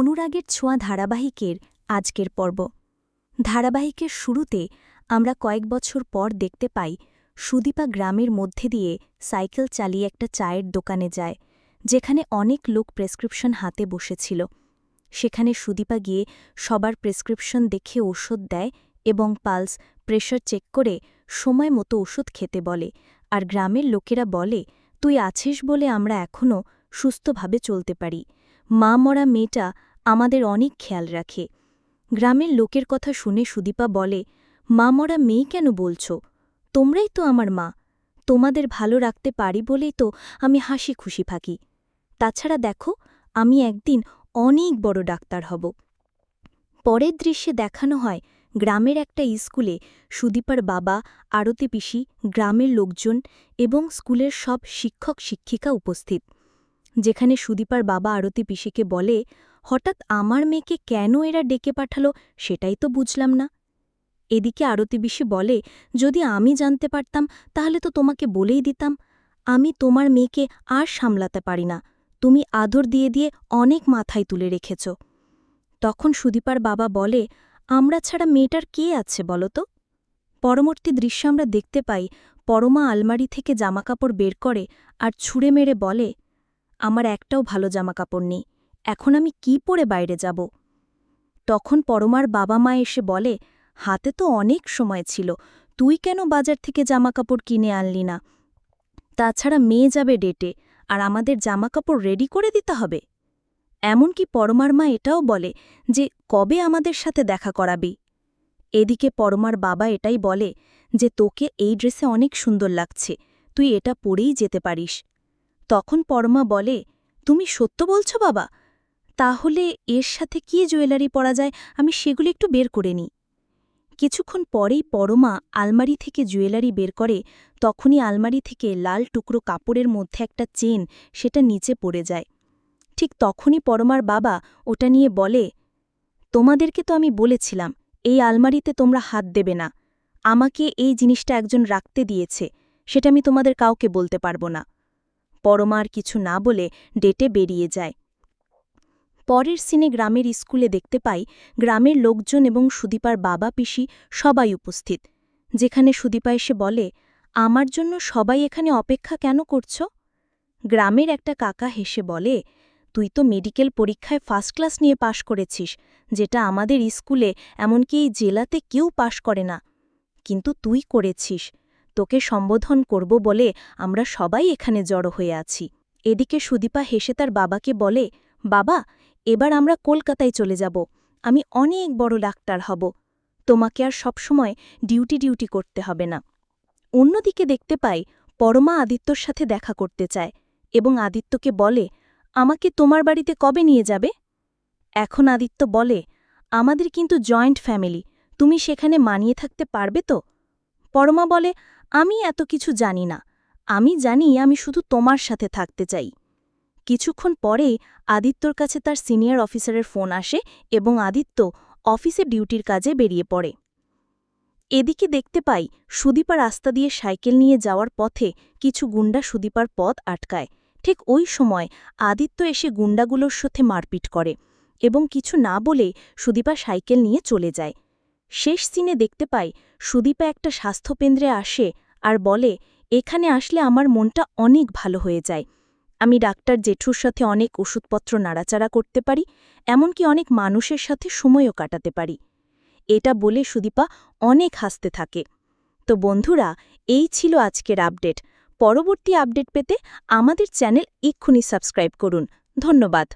অনুরাগের ছোঁয়া ধারাবাহিকের আজকের পর্ব। ধারাবাহিকের শুরুতে আমরা কয়েক বছর পর দেখতে পাই সুদীপা গ্রামের মধ্যে দিয়ে সাইকেল চালিয়ে একটা চায়ের দোকানে যায়, যেখানে অনেক লোক প্রেসক্রিপশন হাতে বসেছিল। সেখানে সুদীপা গিয়ে সবার প্রেসক্রিপশন দেখে ওষুধ দেয় এবং পালস প্রেশার চেক করে সময় মতো ওষুধ খেতে বলে আর গ্রামের লোকেরা বলে, তুই আছিস বলে আমরা এখনও সুস্থভাবে চলতে পারি। মা মরা মেয়েটা আমাদের অনেক খেয়াল রাখে। গ্রামের লোকের কথা শুনে সুদীপা বলে, মা মরা মেয়ে কেন বলছ? তোমরাই তো আমার মা। তোমাদের ভালো রাখতে পারি বলেই তো আমি হাসি খুশি থাকি। তাছাড়া দেখো, আমি একদিন অনেক বড় ডাক্তার হব। পরের দৃশ্যে দেখানো হয়, গ্রামের একটা স্কুলে সুদীপার বাবা, আরতি পিসি, গ্রামের লোকজন এবং স্কুলের সব শিক্ষক শিক্ষিকা উপস্থিত। যেখানে সুদীপার বাবা আরতি পিসিকে বলে হঠাৎ আমার মেয়েকে কেন এরা ডেকে পাঠালো সেটাই তো বুঝলাম না। এদিকে আরতি পিসি বলে, যদি আমি জানতে পারতাম, তাহলে তো তোমাকে বলেই দিতাম। আমি তোমার মেয়েকে আর সামলাতে পারি না। তুমি আদর দিয়ে দিয়ে অনেক মাথায় তুলে রেখেছ। তখন সুদীপার বাবা বলে, আমরা ছাড়া মেয়েটার কে আছে বলো তো? পরবর্তী দৃশ্য আমরা দেখতে পাই, পরমা আলমারি থেকে জামাকাপড় বের করে আর ছুঁড়ে মেরে বলে, আমার একটাও ভালো জামাকাপড় নেই। এখন আমি কি পরে বাইরে যাব? তখন পরমার বাবা মা এসে বলে, হাতে তো অনেক সময় ছিল, তুই কেন বাজার থেকে জামাকাপড় কিনে আনলি না? তাছাড়া মেয়ে যাবে ডেটে, আর আমাদের জামাকাপড় রেডি করে দিতে হবে। এমনকি পরমার মা এটাও বলে যে, কবে আমাদের সাথে দেখা করাবি? এদিকে পরমার বাবা এটাই বলে যে, তোকে এই ড্রেসে অনেক সুন্দর লাগছে, তুই এটা পরেই যেতে পারিস। তখন পরমা বলে, তুমি সত্য বলছো বাবা? তাহলে এর সাথে কি জুয়েলারি পরা যায়? আমি সেগুলি একটু বের করে নিই। কিছুক্ষণ পরেই পরমা আলমারি থেকে জুয়েলারি বের করে, তখনই আলমারি থেকে লাল টুকরো কাপড়ের মধ্যে একটা চেন, সেটা নিচে পড়ে যায়। ঠিক তখনই পরমার বাবা ওটা নিয়ে বলে, তোমাদেরকে তো আমি বলেছিলাম, এই আলমারিতে তোমরা হাত দেবে না। আমাকে এই জিনিসটা একজন রাখতে দিয়েছে, সেটা আমি তোমাদের কাউকে বলতে পারব না। পরমার কিছু না বলে ডেটে বেরিয়ে যায়। পরের সিনে গ্রামের স্কুলে দেখতে পাই গ্রামের লোকজন এবং সুদীপার বাবা পিসি সবাই উপস্থিত। যেখানে সুদীপা এসে বলে, আমার জন্য সবাই এখানে অপেক্ষা কেন করছ? গ্রামের একটা কাকা হেসে বলে, তুই তো মেডিকেল পরীক্ষায় ফার্স্ট ক্লাস নিয়ে পাশ করেছিস, যেটা আমাদের স্কুলে এমনকি এই জেলাতে কেউ পাশ করে না। কিন্তু তুই করেছিস, তোকে সম্বোধন করব বলে আমরা সবাই এখানে জড়ো হয়ে আছি। এদিকে সুদীপা হেসে তার বাবাকে বলে, বাবা এবার আমরা কলকাতায় চলে যাব। আমি অনেক বড় ডাক্তার হব। তোমাকে আর সবসময় ডিউটি ডিউটি করতে হবে না। অন্যদিকে দেখতে পাই পরমা আদিত্যর সাথে দেখা করতে চায় এবং আদিত্যকে বলে, আমাকে তোমার বাড়িতে কবে নিয়ে যাবে? এখন আদিত্য বলে, আমাদের কিন্তু জয়েন্ট ফ্যামিলি, তুমি সেখানে মানিয়ে থাকতে পারবে তো? পরমা বলে, আমি এত কিছু জানি না। আমি জানি আমি শুধু তোমার সাথে থাকতে চাই। কিছুক্ষণ পরেই আদিত্যর কাছে তার সিনিয়র অফিসারের ফোন আসে এবং আদিত্য অফিসে ডিউটির কাজে বেরিয়ে পড়ে। এদিকে দেখতে পাই সুদীপা রাস্তা দিয়ে সাইকেল নিয়ে যাওয়ার পথে কিছু গুন্ডা সুদীপার পথ আটকায়। ঠিক ওই সময় আদিত্য এসে গুন্ডাগুলোর সাথে মারপিট করে এবং কিছু না বলে সুদীপা সাইকেল নিয়ে চলে যায়। শেষ সিনে দেখতে পাই সুদীপা একটা স্বাস্থ্যকেন্দ্রে আসে আর বলে, এখানে আসলে আমার মনটা অনেক ভালো হয়ে যায়। আমি ডাক্তার জেঠুর সাথে অনেক ওষুধপত্র নাড়াচাড়া করতে পারি, এমনকি অনেক মানুষের সাথে সময়ও কাটাতে পারি। এটা বলে সুদীপা অনেক হাসতে থাকে। তো বন্ধুরা, এই ছিল আজকের আপডেট। পরবর্তী আপডেট পেতে আমাদের চ্যানেল এক্ষুনি সাবস্ক্রাইব করুন। ধন্যবাদ।